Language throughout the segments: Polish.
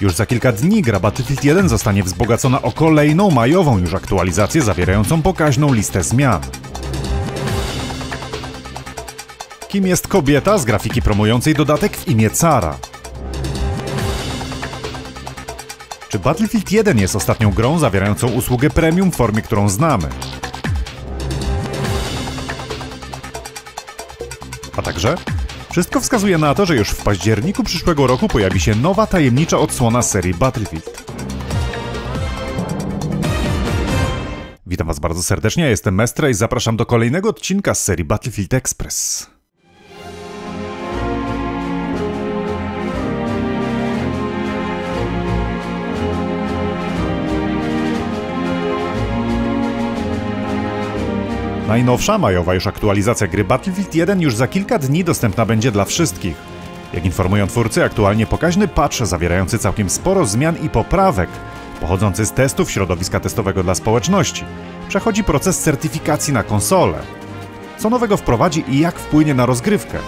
Już za kilka dni gra Battlefield 1 zostanie wzbogacona o kolejną majową już aktualizację zawierającą pokaźną listę zmian. Kim jest kobieta z grafiki promującej dodatek w imię Cara? Czy Battlefield 1 jest ostatnią grą zawierającą usługę premium w formie, którą znamy? A także wszystko wskazuje na to, że już w październiku przyszłego roku pojawi się nowa tajemnicza odsłona serii Battlefield. Witam Was bardzo serdecznie, ja jestem Mestra i zapraszam do kolejnego odcinka z serii Battlefield Express. Najnowsza, majowa już aktualizacja gry Battlefield 1 już za kilka dni dostępna będzie dla wszystkich. Jak informują twórcy, aktualnie pokaźny patch zawierający całkiem sporo zmian i poprawek, pochodzący z testów środowiska testowego dla społeczności, przechodzi proces certyfikacji na konsolę. Co nowego wprowadzi i jak wpłynie na rozgrywkę?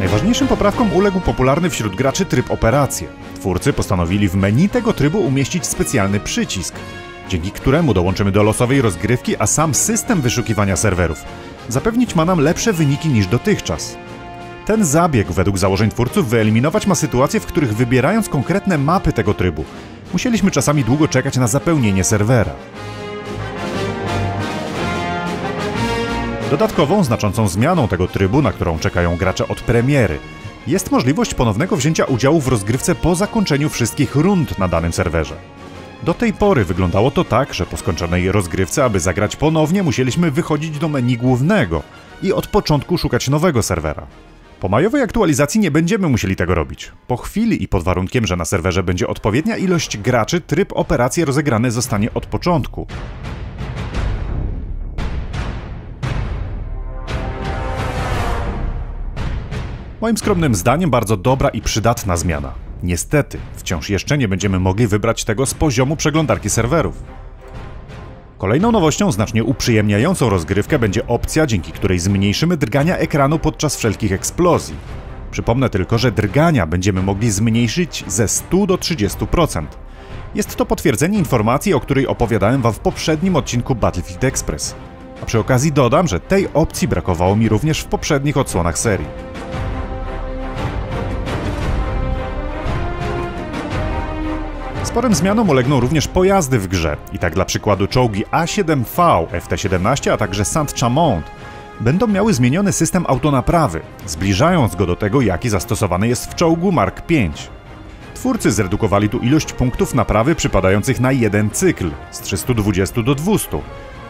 Najważniejszym poprawkom uległ popularny wśród graczy tryb operacje. Twórcy postanowili w menu tego trybu umieścić specjalny przycisk, dzięki któremu dołączymy do losowej rozgrywki, a sam system wyszukiwania serwerów zapewnić ma nam lepsze wyniki niż dotychczas. Ten zabieg według założeń twórców wyeliminować ma sytuacje, w których wybierając konkretne mapy tego trybu, musieliśmy czasami długo czekać na zapełnienie serwera. Dodatkową, znaczącą zmianą tego trybu, na którą czekają gracze od premiery, jest możliwość ponownego wzięcia udziału w rozgrywce po zakończeniu wszystkich rund na danym serwerze. Do tej pory wyglądało to tak, że po skończonej rozgrywce, aby zagrać ponownie, musieliśmy wychodzić do menu głównego i od początku szukać nowego serwera. Po majowej aktualizacji nie będziemy musieli tego robić. Po chwili i pod warunkiem, że na serwerze będzie odpowiednia ilość graczy, tryb operacji rozegrany zostanie od początku. Moim skromnym zdaniem bardzo dobra i przydatna zmiana. Niestety, wciąż jeszcze nie będziemy mogli wybrać tego z poziomu przeglądarki serwerów. Kolejną nowością znacznie uprzyjemniającą rozgrywkę będzie opcja, dzięki której zmniejszymy drgania ekranu podczas wszelkich eksplozji. Przypomnę tylko, że drgania będziemy mogli zmniejszyć ze 100 do 30%. Jest to potwierdzenie informacji, o której opowiadałem Wam w poprzednim odcinku Battlefield Express. A przy okazji dodam, że tej opcji brakowało mi również w poprzednich odsłonach serii. Sporym zmianom ulegną również pojazdy w grze. I tak dla przykładu czołgi A7V, FT-17, a także Saint-Chamond będą miały zmieniony system autonaprawy, zbliżając go do tego, jaki zastosowany jest w czołgu Mark V. Twórcy zredukowali tu ilość punktów naprawy przypadających na jeden cykl z 320 do 200,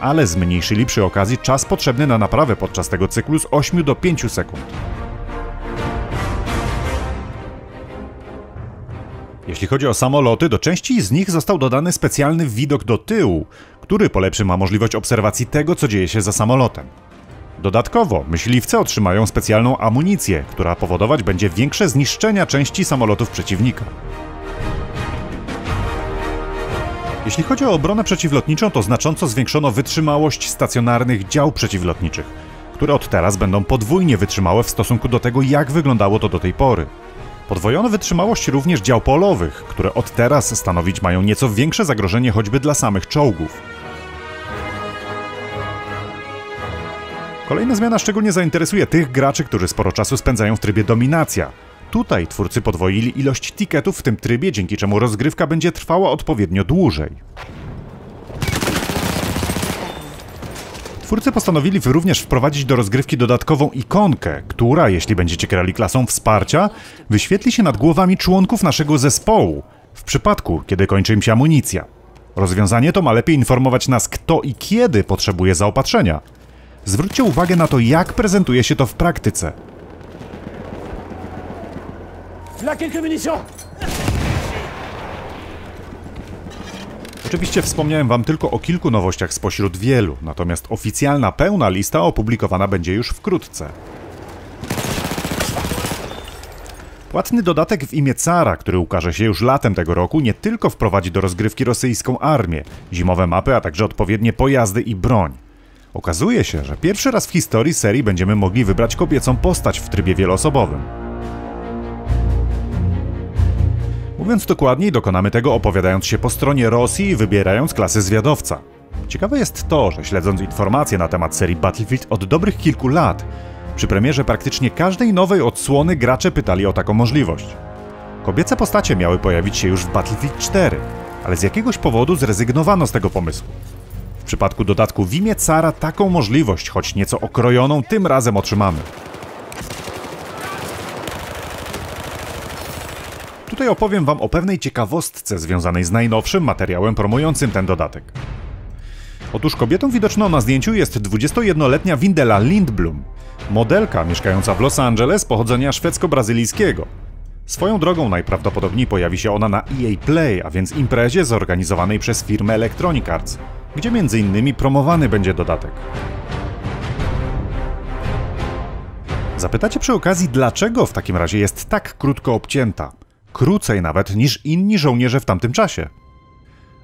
ale zmniejszyli przy okazji czas potrzebny na naprawę podczas tego cyklu z 8 do 5 sekund. Jeśli chodzi o samoloty, do części z nich został dodany specjalny widok do tyłu, który polepszy ma możliwość obserwacji tego, co dzieje się za samolotem. Dodatkowo myśliwce otrzymają specjalną amunicję, która powodować będzie większe zniszczenia części samolotów przeciwnika. Jeśli chodzi o obronę przeciwlotniczą, to znacząco zwiększono wytrzymałość stacjonarnych dział przeciwlotniczych, które od teraz będą podwójnie wytrzymałe w stosunku do tego, jak wyglądało to do tej pory. Podwojono wytrzymałość również dział polowych, które od teraz stanowić mają nieco większe zagrożenie choćby dla samych czołgów. Kolejna zmiana szczególnie zainteresuje tych graczy, którzy sporo czasu spędzają w trybie dominacja. Tutaj twórcy podwoili ilość tiketów w tym trybie, dzięki czemu rozgrywka będzie trwała odpowiednio dłużej. Twórcy postanowili również wprowadzić do rozgrywki dodatkową ikonkę, która, jeśli będziecie grali klasą wsparcia, wyświetli się nad głowami członków naszego zespołu, w przypadku, kiedy kończy im się amunicja. Rozwiązanie to ma lepiej informować nas, kto i kiedy potrzebuje zaopatrzenia. Zwróćcie uwagę na to, jak prezentuje się to w praktyce. Là quelques Oczywiście wspomniałem Wam tylko o kilku nowościach spośród wielu, natomiast oficjalna pełna lista opublikowana będzie już wkrótce. Płatny dodatek w imię Cara, który ukaże się już latem tego roku, nie tylko wprowadzi do rozgrywki rosyjską armię, zimowe mapy, a także odpowiednie pojazdy i broń. Okazuje się, że pierwszy raz w historii serii będziemy mogli wybrać kobiecą postać w trybie wieloosobowym. Mówiąc dokładniej, dokonamy tego opowiadając się po stronie Rosji i wybierając klasy zwiadowca. Ciekawe jest to, że śledząc informacje na temat serii Battlefield od dobrych kilku lat, przy premierze praktycznie każdej nowej odsłony gracze pytali o taką możliwość. Kobiece postacie miały pojawić się już w Battlefield 4, ale z jakiegoś powodu zrezygnowano z tego pomysłu. W przypadku dodatku w imię Cara taką możliwość, choć nieco okrojoną, tym razem otrzymamy. Tutaj opowiem Wam o pewnej ciekawostce związanej z najnowszym materiałem promującym ten dodatek. Otóż kobietą widoczną na zdjęciu jest 21-letnia Windela Lindblom, modelka mieszkająca w Los Angeles pochodzenia szwedzko-brazylijskiego. Swoją drogą najprawdopodobniej pojawi się ona na EA Play, a więc imprezie zorganizowanej przez firmę Electronic Arts, gdzie m.in. promowany będzie dodatek. Zapytacie przy okazji, dlaczego w takim razie jest tak krótko obcięta? Krócej nawet niż inni żołnierze w tamtym czasie.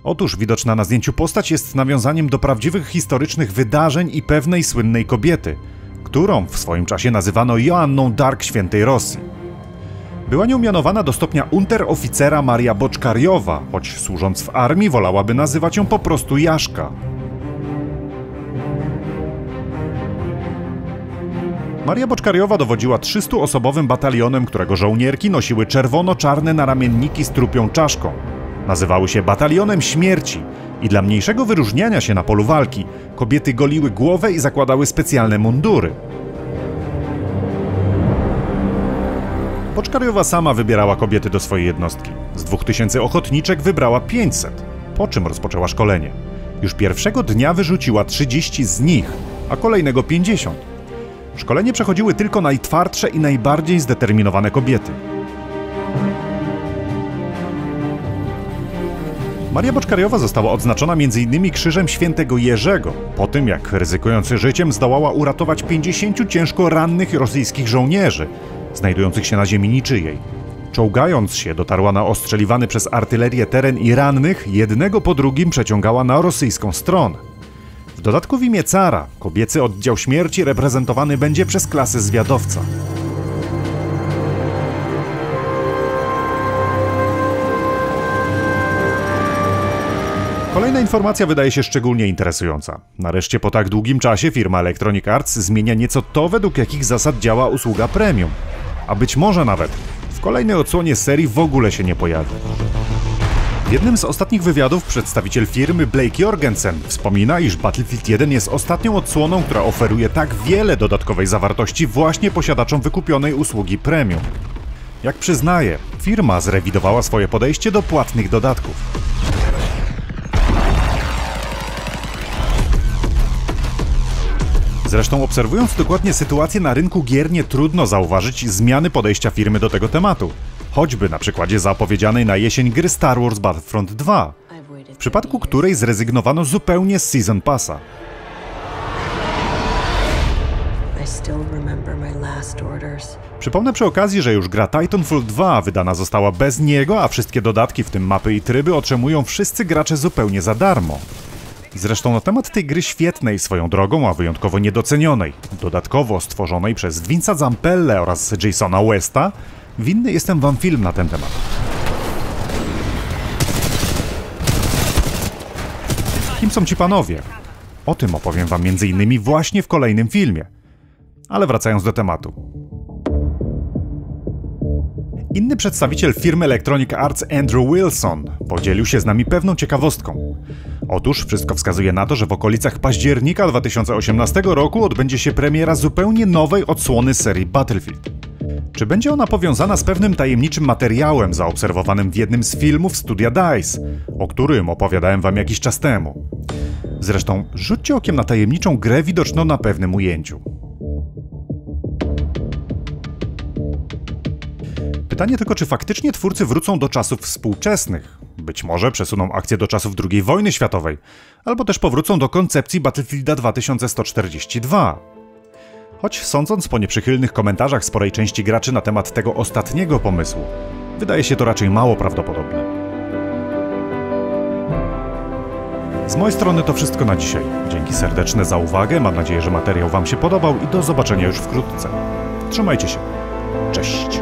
Otóż widoczna na zdjęciu postać jest nawiązaniem do prawdziwych historycznych wydarzeń i pewnej słynnej kobiety, którą w swoim czasie nazywano Joanną Dark Świętej Rosji. Była nią mianowana do stopnia unteroficera Maria Boczkariowa, choć służąc w armii wolałaby nazywać ją po prostu Jaszka. Maria Boczkariowa dowodziła 300-osobowym batalionem, którego żołnierki nosiły czerwono-czarne naramienniki z trupią czaszką. Nazywały się Batalionem Śmierci i dla mniejszego wyróżniania się na polu walki kobiety goliły głowę i zakładały specjalne mundury. Boczkariowa sama wybierała kobiety do swojej jednostki. Z 2000 ochotniczek wybrała 500, po czym rozpoczęła szkolenie. Już pierwszego dnia wyrzuciła 30 z nich, a kolejnego 50. Szkolenie przechodziły tylko najtwardsze i najbardziej zdeterminowane kobiety. Maria Boczkariowa została odznaczona m.in. Krzyżem Świętego Jerzego, po tym jak ryzykując życiem zdołała uratować 50 ciężko rannych rosyjskich żołnierzy, znajdujących się na ziemi niczyjej. Czołgając się, dotarła na ostrzeliwany przez artylerię teren i rannych jednego po drugim przeciągała na rosyjską stronę. Dodatku w imię cara, kobiecy oddział śmierci reprezentowany będzie przez klasę zwiadowca. Kolejna informacja wydaje się szczególnie interesująca. Nareszcie po tak długim czasie firma Electronic Arts zmienia nieco to, według jakich zasad działa usługa premium. A być może nawet w kolejnej odsłonie serii w ogóle się nie pojawi. W jednym z ostatnich wywiadów przedstawiciel firmy Blake Jorgensen wspomina, iż Battlefield 1 jest ostatnią odsłoną, która oferuje tak wiele dodatkowej zawartości właśnie posiadaczom wykupionej usługi premium. Jak przyznaje, firma zrewidowała swoje podejście do płatnych dodatków. Zresztą obserwując dokładnie sytuację na rynku gier nie trudno zauważyć zmiany podejścia firmy do tego tematu. Choćby na przykładzie zapowiedzianej na jesień gry Star Wars Battlefront 2, w przypadku której zrezygnowano zupełnie z Season Passa. Przypomnę przy okazji, że już gra Titanfall 2 wydana została bez niego, a wszystkie dodatki, w tym mapy i tryby, otrzymują wszyscy gracze zupełnie za darmo. Zresztą na temat tej gry świetnej swoją drogą, a wyjątkowo niedocenionej, dodatkowo stworzonej przez Vince'a Zampelle oraz Jasona Westa, winny jestem wam film na ten temat. Kim są ci panowie? O tym opowiem wam m.in. właśnie w kolejnym filmie. Ale wracając do tematu. Inny przedstawiciel firmy Electronic Arts, Andrew Wilson, podzielił się z nami pewną ciekawostką. Otóż wszystko wskazuje na to, że w okolicach października 2018 roku odbędzie się premiera zupełnie nowej odsłony serii Battlefield. Czy będzie ona powiązana z pewnym tajemniczym materiałem zaobserwowanym w jednym z filmów studia DICE, o którym opowiadałem wam jakiś czas temu? Zresztą rzućcie okiem na tajemniczą grę widoczną na pewnym ujęciu. Pytanie tylko, czy faktycznie twórcy wrócą do czasów współczesnych? Być może przesuną akcję do czasów II wojny światowej, albo też powrócą do koncepcji Battlefielda 2142. Choć sądząc po nieprzychylnych komentarzach sporej części graczy na temat tego ostatniego pomysłu, wydaje się to raczej mało prawdopodobne. Z mojej strony to wszystko na dzisiaj. Dzięki serdeczne za uwagę, mam nadzieję, że materiał Wam się podobał i do zobaczenia już wkrótce. Trzymajcie się. Cześć.